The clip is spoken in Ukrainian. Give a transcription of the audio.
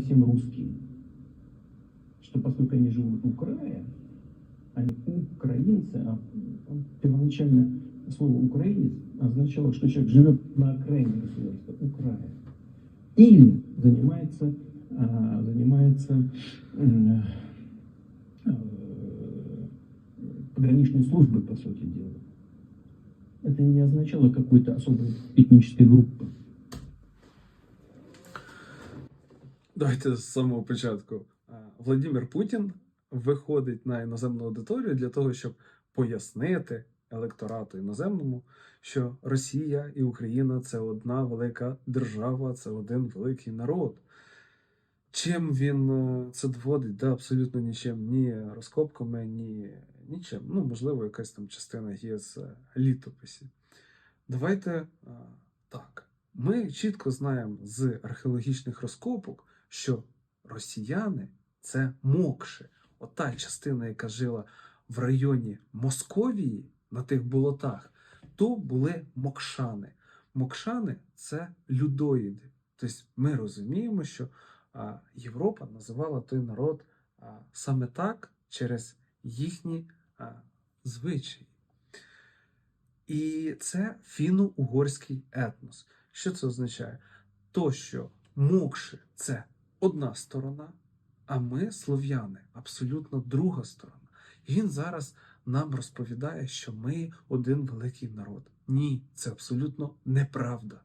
совсем русские. Что поскольку они живут у края, они украинцы, а первоначально слово украинец означало, что человек живет на окраине государства, у края. Или занимается, а, занимается э, пограничной службой, по сути дела. Это не означало какой-то особой этнической группы. Давайте з самого початку. А, Владимир Путін виходить на іноземну аудиторію для того, щоб пояснити електорату іноземному, що Росія і Україна це одна велика держава, це один великий народ. Чим він е, це доводить? Да, абсолютно нічим. Ні розкопками, ні нічим. Ну, можливо, якась там частина є з е, літописів. Давайте е, так. Ми чітко знаємо з археологічних розкопок, що росіяни це мокши. Ота частина, яка жила в районі Московії на тих болотах, то були мокшани. Мокшани це людоїди. Тобто ми розуміємо, що Європа називала той народ саме так через їхні звичаї. І це фіно-угорський етнос. Що це означає? То, що мокши це одна сторона, а ми, слов'яни, абсолютно друга сторона. І він зараз нам розповідає, що ми один великий народ. Ні, це абсолютно неправда.